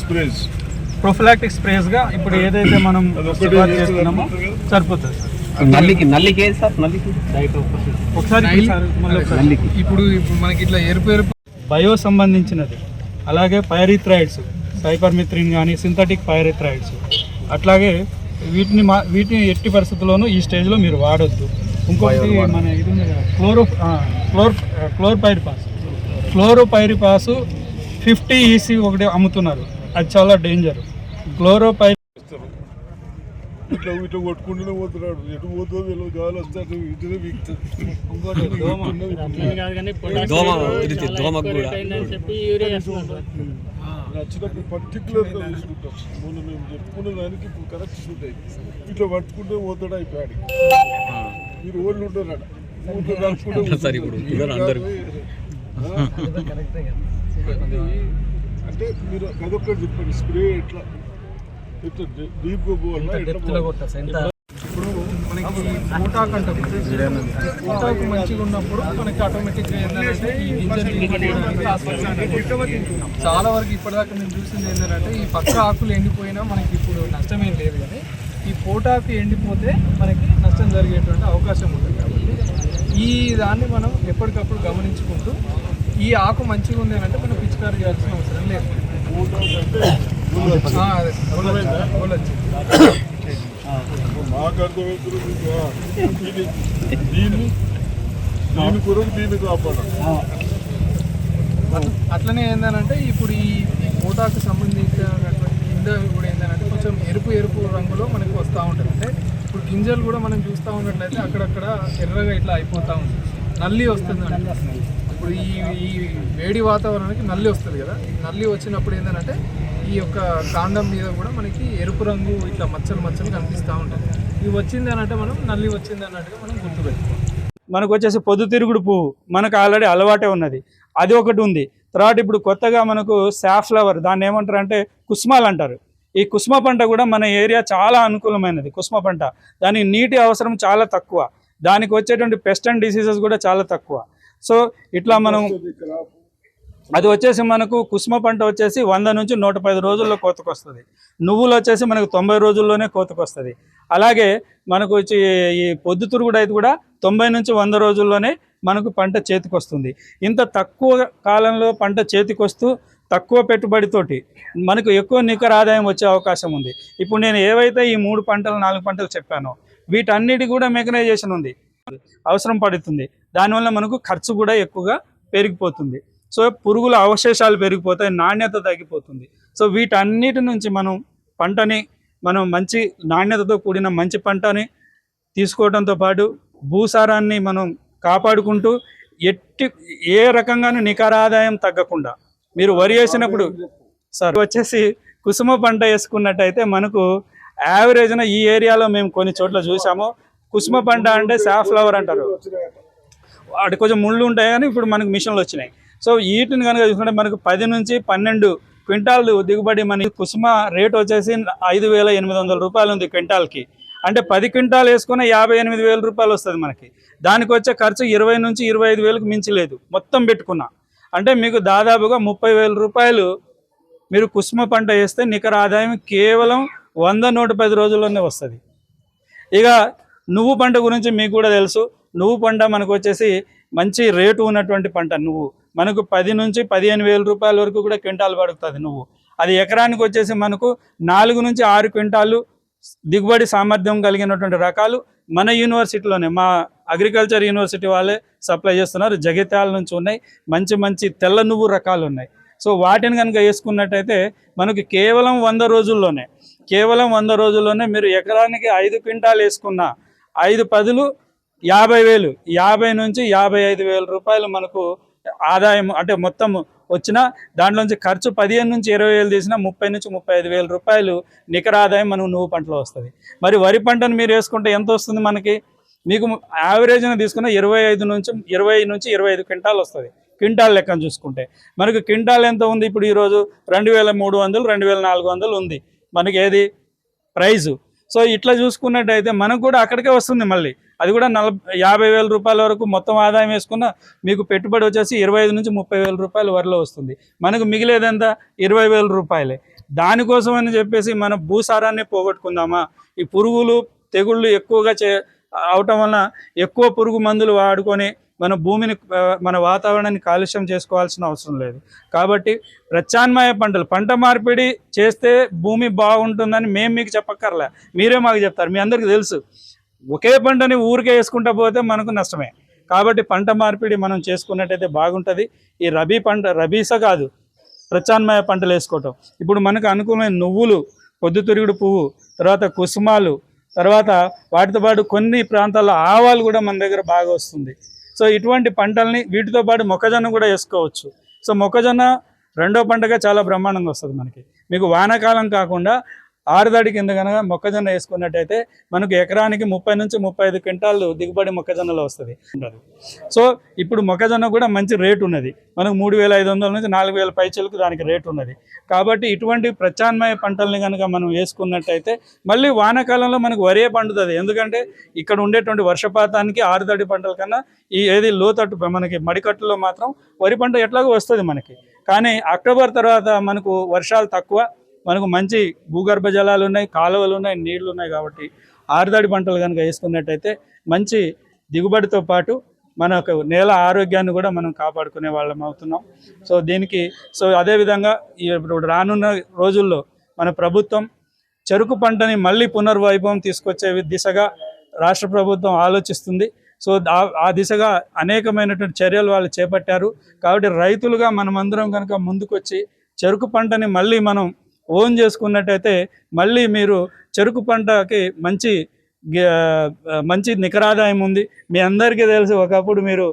Sprays prophylactic స్ప్రేస్గా ఇప్పుడు ఏదైతే మనం సిఫార్సు చేస్తున్నామో సరిపోతుంది సార్. నల్లికి నల్లికి ఏది సార్? నల్లికి? ఒకసారి ఒకసారి మళ్ళీ ఒకసారి. నల్లికి. ఇప్పుడు ఇప్పుడు మనకి ఇట్లా ఎరుపు ఎరుపు బయో సంబంధించినది. అలాగే పైరిథ్రాయిడ్స్ సైపర్మిత్రిన్ కానీ సింథటిక్ పైరిథ్రాయిడ్స్ అట్లాగే వీటిని మా వీటిని ఎట్టి పరిస్థితుల్లోనూ ఈ స్టేజ్లో మీరు వాడొద్దు. ఇంకొకటి మన ఇది ఉంది కదా, క్లోరో ఆ, chlor chlorpyrifos chlorpyrifos fifty EC ఒకటి అమ్ముతున్నారు. అది చాలా డేంజర్ క్లోరోపైరి ఇట్లా ఇట్లా కొట్టుకుంటూనే పోతున్నాడు. ఎటు పోతుందో తెలియదు. గాలి ఇటునే ఉధృతి దోమకు కూడా. నచ్చినప్పుడు పర్టికులర్గా తీసుకుంటాం. మొన్న మేము చెప్పుకున్న దానికి ఇప్పుడు కరెక్ట్ షూట్ అయింది ఇట్లా పట్టుకుంటే పోతాడు అయిపోయాడు మీరు ఓళ్ళు ఉంటారు. ఊళ్ళో నడుచుకుంటూ అంటే మీరు అదొక్కటి చెప్పండి స్ప్రే ఎట్లా? ఎట్లా డీప్గా పోవాలా? ఇప్పుడు మనకి పోటాకు అంటాం. పోటాకు మంచిగా ఉన్నప్పుడు మనకి ఆటోమేటిక్గా ఏంటంటే ఈ. చాలా వరకు ఇప్పటిదాకా మేము చూసింది ఏంటంటే ఈ పక్క ఆకులు ఎండిపోయినా మనకి ఇప్పుడు నష్టమేం లేదు కానీ ఈ పోటాకు ఎండిపోతే మనకి నష్టం జరిగేటువంటి అవకాశం ఉంటుంది కాబట్టి ఈ దాన్ని మనం ఎప్పటికప్పుడు గమనించుకుంటూ ఈ ఆకు మంచిగా ఉంది అంటే మనం చేయాల్సిన అవసరం లేదు. మాకు అర్థమవుతుంది దీని కొరకు దీన్ని కాపాడాలి. అట్లనే ఏంటంటే ఇప్పుడు ఈ కోటాకు సంబంధించినటువంటి కింద కూడా ఏంటంటే కొంచెం ఎరుపు ఎరుపు రంగులో మనకి వస్తూ ఉంటుంది. అంటే ఇప్పుడు గింజలు కూడా మనం చూస్తూ ఉన్నట్లయితే అక్కడక్కడ ఎర్రగా ఇట్లా అయిపోతూ ఉంది. నల్లి వస్తుంది ఇప్పుడు ఈ ఈ వేడి వాతావరణానికి నల్లి వస్తుంది కదా. నల్లి వచ్చినప్పుడు ఏంటంటే ఈ యొక్క కాండం మీద కూడా మనకి ఎరుపు రంగు ఇట్లా మచ్చలు మచ్చలు కనిపిస్తూ ఉంటాయి. ఇవి వచ్చింది అని అంటే మనం నల్లి వచ్చింది అన్నట్టుగా మనం గుర్తుపెట్టుకోవాలి. మనకు వచ్చేసి పొద్దుతిరుగుడు పువ్వు. మనకు ఆల్రెడీ అలవాటే ఉన్నది. అది ఒకటి ఉంది. తర్వాత ఇప్పుడు కొత్తగా మనకు సాఫ్ ఫ్లవర్ దాన్ని ఏమంటారు అంటే కుస్మాలు అంటారు. ఈ కుస్మ పంట కూడా మన ఏరియా చాలా అనుకూలమైనది కుస్మ పంట. దానికి నీటి అవసరం చాలా తక్కువ. దానికి వచ్చేటువంటి పెస్ట్ అండ్ డిసీజెస్ కూడా చాలా తక్కువ. సో ఇట్లా మనం అది వచ్చేసి మనకు కుసుమ పంట వచ్చేసి వంద నుంచి నూట పది రోజుల్లో కోతకొస్తుంది. నువ్వులు వచ్చేసి మనకు తొంభై రోజుల్లోనే కోతకొస్తుంది. అలాగే మనకు వచ్చి ఈ పొద్దుతురుగుడు అయితే కూడా తొంభై నుంచి వంద రోజుల్లోనే మనకు పంట చేతికొస్తుంది. ఇంత తక్కువ కాలంలో పంట చేతికొస్తూ తక్కువ పెట్టుబడితోటి మనకు ఎక్కువ నికర ఆదాయం వచ్చే అవకాశం ఉంది. ఇప్పుడు నేను ఏవైతే ఈ మూడు పంటలు నాలుగు పంటలు చెప్పానో వీటన్నిటి కూడా మెకనైజేషన్ ఉంది. అవసరం పడుతుంది. దానివల్ల మనకు ఖర్చు కూడా ఎక్కువగా పెరిగిపోతుంది. సో పురుగుల అవశేషాలు పెరిగిపోతాయి నాణ్యత తగ్గిపోతుంది. సో వీటన్నిటి నుంచి మనం పంటని మనం మంచి నాణ్యతతో కూడిన మంచి పంటని తీసుకోవడంతో పాటు భూసారాన్ని మనం కాపాడుకుంటూ ఎట్టి ఏ రకంగానూ నికర ఆదాయం తగ్గకుండా మీరు వరి వేసినప్పుడు సార్ వచ్చేసి కుసుమ పంట వేసుకున్నట్టయితే మనకు యావరేజ్న ఈ ఏరియాలో మేము కొన్ని చోట్ల చూసాము. కుసుమ పంట అంటే సాఫ్లవర్ అంటారు. వాటి కొంచెం ముళ్ళు ఉంటాయి కానీ ఇప్పుడు మనకు మిషన్లు వచ్చినాయి. సో వీటిని కనుక చూసుకుంటే మనకు పది నుంచి పన్నెండు క్వింటాల్ దిగుబడి మన కుసుమ రేట్ వచ్చేసి ఐదు వేల ఎనిమిది వందల రూపాయలు ఉంది క్వింటాల్కి. అంటే పది క్వింటాల్ వేసుకున్న యాభై ఎనిమిది వేల రూపాయలు వస్తుంది మనకి. దానికి వచ్చే ఖర్చు ఇరవై నుంచి ఇరవై ఐదు వేలకు మించి లేదు. మొత్తం పెట్టుకున్నా. అంటే మీకు దాదాపుగా ముప్పై వేల రూపాయలు మీరు కుసుమ పంట వేస్తే నికర ఆదాయం కేవలం వంద నూట పది రోజుల్లోనే వస్తుంది. ఇక నువ్వు పంట గురించి మీకు కూడా తెలుసు. నువ్వు పంట మనకు వచ్చేసి మంచి రేటు ఉన్నటువంటి పంట నువ్వు. మనకు పది నుంచి పదిహేను వేల రూపాయల వరకు కూడా క్వింటాల్ పడుతుంది నువ్వు. అది ఎకరానికి వచ్చేసి మనకు నాలుగు నుంచి ఆరు క్వింటాలు దిగుబడి సామర్థ్యం కలిగినటువంటి రకాలు మన యూనివర్సిటీలోనే. మా అగ్రికల్చర్ యూనివర్సిటీ వాళ్ళే సప్లై చేస్తున్నారు. జగిత్యాల నుంచి ఉన్నాయి. మంచి మంచి తెల్ల నువ్వు రకాలు ఉన్నాయి. సో వాటిని కనుక వేసుకున్నట్టయితే మనకి కేవలం వంద రోజుల్లోనే కేవలం వంద రోజుల్లోనే మీరు ఎకరానికి ఐదు క్వింటాలు వేసుకున్న ఐదు పదులు యాభై వేలు యాభై నుంచి యాభై ఐదు వేల రూపాయలు మనకు ఆదాయం అంటే మొత్తం వచ్చిన దాంట్లోంచి ఖర్చు పదిహేను నుంచి ఇరవై వేలు తీసినా ముప్పై నుంచి ముప్పై ఐదు వేల రూపాయలు నికర ఆదాయం మనకు నువ్వు పంటలో వస్తుంది. మరి వరి పంటను మీరు వేసుకుంటే ఎంత వస్తుంది మనకి? మీకు యావరేజ్గా తీసుకున్న ఇరవై ఐదు నుంచి ఇరవై నుంచి ఇరవై ఐదు క్వింటాల్ వస్తుంది. క్వింటాల్ లెక్కను చూసుకుంటే. మనకు క్వింటాల్ ఎంత ఉంది? ఇప్పుడు ఈరోజు రెండు వేల మూడు వందలు రెండు వేల నాలుగు వందలు ఉంది. మనకి ఏది? ప్రైజు. సో ఇట్లా చూసుకున్నట్టయితే మనకు కూడా అక్కడికే వస్తుంది మళ్ళీ. అది కూడా నలభై యాభై వేల రూపాయల వరకు మొత్తం ఆదాయం వేసుకున్న మీకు పెట్టుబడి వచ్చేసి ఇరవై ఐదు నుంచి ముప్పై వేల రూపాయల వరలో వస్తుంది. మనకు మిగిలేదంతా ఇరవై వేల రూపాయలే. దానికోసం అని చెప్పేసి మన భూసారాన్ని పోగొట్టుకుందామా? ఈ పురుగులు తెగుళ్ళు ఎక్కువగా చే అవటం వలన ఎక్కువ పురుగు మందులు వాడుకొని మన భూమిని మన వాతావరణాన్ని కాలుష్యం చేసుకోవాల్సిన అవసరం లేదు. కాబట్టి ప్రత్యామ్నాయ పంటలు పంట మార్పిడి చేస్తే భూమి బాగుంటుందని మేము మీకు చెప్పక్కర్లే. మీరే మాకు చెప్తారు మీ అందరికీ తెలుసు. ఒకే పంటని ఊరికే వేసుకుంటా పోతే మనకు నష్టమే. కాబట్టి పంట మార్పిడి మనం చేసుకున్నట్టయితే బాగుంటుంది. ఈ రబీ పంట రబీస కాదు ప్రత్యామ్నాయ పంటలు వేసుకోవటం. ఇప్పుడు మనకు అనుకూలమైన నువ్వులు పొద్దుతిరుగుడు పువ్వు తర్వాత కుసుమాలు తర్వాత వాటితో పాటు కొన్ని ప్రాంతాల్లో ఆవాలు కూడా మన దగ్గర బాగా వస్తుంది. సో ఇటువంటి పంటల్ని వీటితో పాటు మొక్కజొన్న కూడా వేసుకోవచ్చు. సో మొక్కజొన్న రెండో పంటగా చాలా బ్రహ్మాండంగా వస్తుంది మనకి. మీకు వానాకాలం కాకుండా ఆరుదాడి కింద కనుక మొక్కజొన్న వేసుకున్నట్టయితే మనకు ఎకరానికి ముప్పై నుంచి ముప్పై ఐదు క్వింటాలు దిగుబడి మొక్కజొన్నలో వస్తుంది. సో ఇప్పుడు మొక్కజొన్న కూడా మంచి రేటు ఉన్నది. మనకు మూడు వేల ఐదు వందల నుంచి నాలుగు వేల పైచలకు దానికి రేటు ఉన్నది. కాబట్టి ఇటువంటి ప్రత్యామ్నాయ పంటల్ని కనుక మనం వేసుకున్నట్టయితే మళ్ళీ వానాకాలంలో మనకు వరే పండుతుంది. ఎందుకంటే ఇక్కడ ఉండేటువంటి వర్షపాతానికి ఆరుదడి పంటల కన్నా ఈ ఏది లోతట్టు మనకి మడికట్టులో మాత్రం వరి పంట ఎట్లాగో వస్తుంది మనకి. కానీ అక్టోబర్ తర్వాత మనకు వర్షాలు తక్కువ మనకు మంచి భూగర్భ జలాలు ఉన్నాయి కాలువలు ఉన్నాయి నీళ్ళు ఉన్నాయి కాబట్టి ఆరుదడి పంటలు కనుక వేసుకున్నట్టయితే మంచి దిగుబడితో పాటు మనకు నేల ఆరోగ్యాన్ని కూడా మనం కాపాడుకునే వాళ్ళం అవుతున్నాం. సో దీనికి సో అదేవిధంగా ఇప్పుడు రానున్న రోజుల్లో మన ప్రభుత్వం చెరుకు పంటని మళ్ళీ పునర్వైభవం తీసుకొచ్చే దిశగా రాష్ట్ర ప్రభుత్వం ఆలోచిస్తుంది. సో ఆ- ఆ దిశగా అనేకమైనటువంటి చర్యలు వాళ్ళు చేపట్టారు. కాబట్టి రైతులుగా మనమందరం కనుక ముందుకొచ్చి చెరుకు పంటని మళ్ళీ మనం ఓన్ చేసుకున్నట్టయితే మళ్ళీ మీరు చెరుకు పంటకి మంచి మంచి నికరాదాయం ఉంది. మీ అందరికీ తెలుసు ఒకప్పుడు మీరు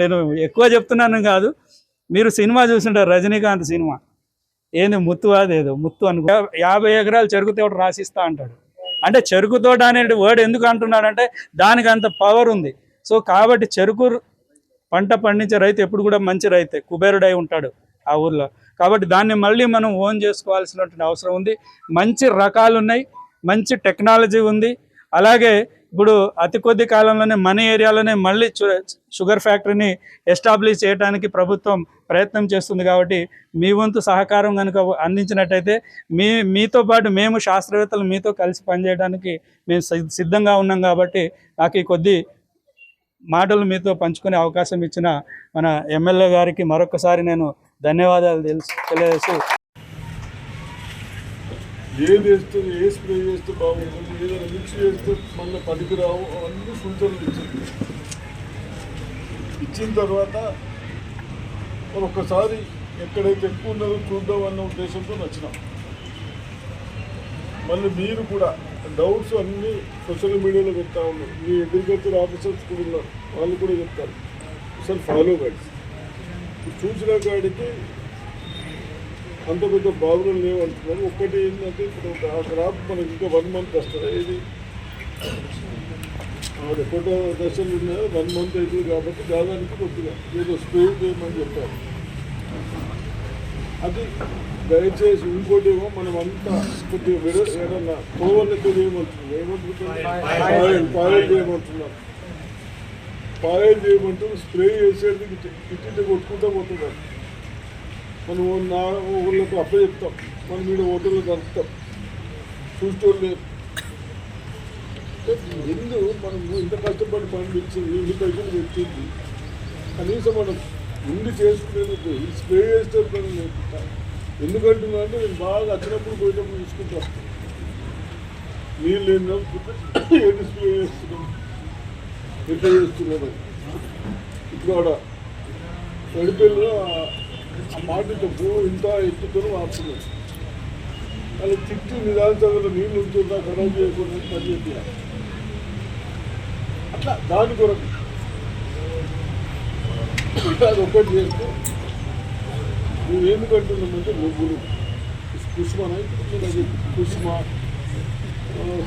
నేను ఎక్కువ చెప్తున్నాను కాదు. మీరు సినిమా చూసింటారు రజనీకాంత్ సినిమా. ఏంది ముత్తు అదేదో ముత్తు అను యాభై ఎకరాలు చెరుకు తోట రాసిస్తా అంటాడు. అంటే చెరుకు తోట అనే వర్డ్ ఎందుకు అంటున్నాడంటే దానికి అంత పవర్ ఉంది. సో కాబట్టి చెరుకు పంట పండించే రైతు ఎప్పుడు కూడా మంచి రైతే కుబేరుడై ఉంటాడు. ఆ ఊర్లో. కాబట్టి దాన్ని మళ్ళీ మనం ఓన్ చేసుకోవాల్సినటువంటి అవసరం ఉంది. మంచి రకాలు ఉన్నాయి. మంచి టెక్నాలజీ ఉంది. అలాగే ఇప్పుడు అతి కొద్ది కాలంలోనే మన ఏరియాలోనే మళ్ళీ షుగర్ ఫ్యాక్టరీని ఎస్టాబ్లిష్ చేయడానికి ప్రభుత్వం ప్రయత్నం చేస్తుంది కాబట్టి మీ వంతు సహకారం కనుక అందించినట్టయితే మీ మీతో పాటు మేము శాస్త్రవేత్తలు మీతో కలిసి పనిచేయడానికి మేము సి- సిద్ధంగా ఉన్నాం కాబట్టి నాకు ఈ కొద్ది మాటలు మీతో పంచుకునే అవకాశం ఇచ్చిన మన ఎమ్మెల్యే గారికి మరొకసారి నేను ధన్యవాదాలు తెలుసు తెలియజేస్తూ ఏది వేస్తే ఏ స్ప్రే చేస్తే బాగుంటుంది ఏదైనా మిక్స్ చేస్తే మళ్ళీ పనికిరావు అవన్నీ సూచనలు ఇచ్చింది ఇచ్చిన తర్వాత ఒక్కసారి ఎక్కడైతే ఎక్కువ ఉన్నదో చూద్దాం అన్న ఉద్దేశంతో నచ్చినాం. మళ్ళీ మీరు కూడా డౌట్స్ అన్నీ సోషల్ మీడియాలో చెప్తా ఉన్నారు. మీ అగ్రికల్చర్ ఆఫీసర్స్ కూడా ఉన్నారు వాళ్ళు కూడా చెప్తారు. సార్ ఫాలో గైడ్స్ చూసిన కాడికి అంత పెద్ద బాధలు లేవంటున్నారు ఒక్కటి ఏంటంటే ఇప్పుడు ఒక ఆ క్రాప్ మనకి ఇంకా వన్ మంత్ వస్తుంది. ఇది ఆవిడ ఫోటో దశలు ఉన్నాయో వన్ మంత్ అవుతుంది కాబట్టి దాదానికి కొద్దిగా ఏదో స్ప్రే చేయమని చెప్పారు. అది దయచేసి ఇంకోటి ఏమో మనం అంతా కొద్దిగా ఏదన్నా తోవలతో చేయమంటున్నాం ఏమంటున్నాం? చేయమంటున్నాం. పాయల్ చేయమంటూ స్ప్రే చేసేది ఇట్టి కొట్టుకుంటూ పోతున్నాం. మనం నా ఊళ్ళకు అప్ప చెప్తాం. మనం మీద ఓటర్లు కలుపుతాం. చూసేవాళ్ళు ఎందు మనం ఇంత కష్టపడి పండించింది ఇన్ని పైసలు పెట్టింది కనీసం మనం ఉండి చేసుకునేందుకు స్ప్రే స్ప్రే చేసేటప్పుడు లేకుండా ఎందుకంటున్నా అంటే నేను బాగా వచ్చినప్పుడు పోయేటప్పుడు చూసుకుంటూ వస్తాను నీళ్ళు లేనప్పుడు ఏంటి స్ప్రే చేస్తున్నాం ఎట్లా చేస్తున్నారు ఇప్పుడు ఆడ నడిపెల్లో ఆ మాటతో పో ఇంత ఎత్తుతో వాడుతున్నారు అలా తిట్టి నిదాంతంలో నీళ్ళు ఉంటుందా? ఖరాబ్ చేయకుండా పని చేయాలి అట్లా దాని కొరకు. అది ఒకటి చేస్తే నువ్వు కంటున్నామంటే నువ్వులు కుసుమ కుసుమ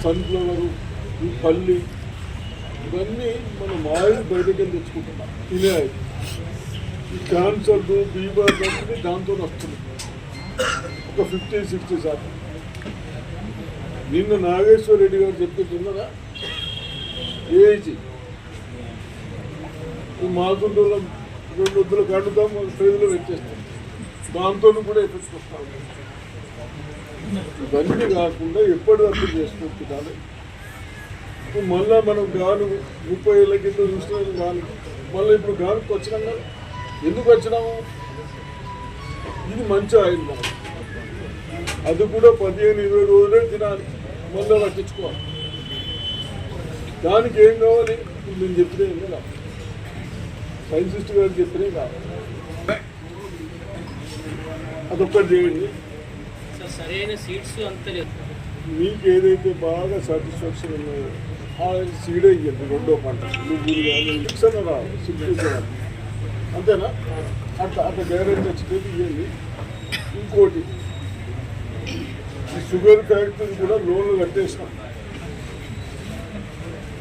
సన్ఫ్లవరు ఈ పల్లి ఇవన్నీ మనం ఆయిల్ బయటకు వెళ్ళి తెచ్చుకుంటున్నాం. తినే ఆయిల్ ఈ క్యాన్సర్ బీమర్ అన్నీ దాంతో వస్తుంది ఒక ఫిఫ్టీ సిక్స్టీ శాతం. నిన్న నాగేశ్వర రెడ్డి గారు చెప్తున్నారా ఏజీ మాకుండలో రెండు వద్దులు కడుతాం ఫ్రీజ్లో పెట్టేస్తాం దాంతో కూడా ఎఫెక్ట్ వస్తూ ఇవన్నీ కాకుండా ఎప్పటివరకు చేసుకుంటూ కాదు ఇప్పుడు మళ్ళా మనం గాను ముప్పై ఏళ్ళ కింద చూసిన గాను మళ్ళీ ఇప్పుడు గానుకు వచ్చినాం కదా? ఎందుకు వచ్చినాము? ఇది మంచి ఆయిల్ మనకు అది కూడా పదిహేను ఇరవై రోజులే తినాలి. మళ్ళీ పట్టించుకోవాలి. దానికి ఏం కావాలి? నేను చెప్పిన కదా. సైంటిస్ట్ గారు చెప్పినే కావాలి అదొక్కటి చేయండి సార్ సరైన సీట్స్ అంత మీకు ఏదైతే బాగా సాటిస్ఫాక్షన్ ఉన్నాయో ఆ సీడే ఇవ్వండి రెండో పంట. నువ్వులు కానీ రావు అంతేనా? అట్లా అట్లా గ్యారెంటీ వచ్చేది ఇవ్వండి ఇంకోటి ఈ షుగర్ ఫ్యాక్టరీ కూడా లోన్లు కట్టేసినాం.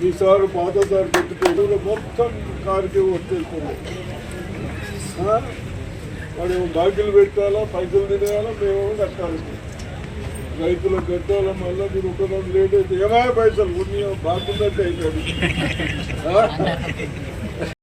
ఈ సారు పాత సార్ పెట్టుకోవడం మొత్తం కారుకి వచ్చేస్తుంది వాడేమో బాకీలు పెట్టాలా పైసలు తినేయాలా మేమేమో కట్టాలి. రైతులకు కట్టాలా మళ్ళీ మీరు ఒక రెండు లేట్ అయితే ఏమైనా పైసలు? కొన్ని బాగుందంటే అవుతుంది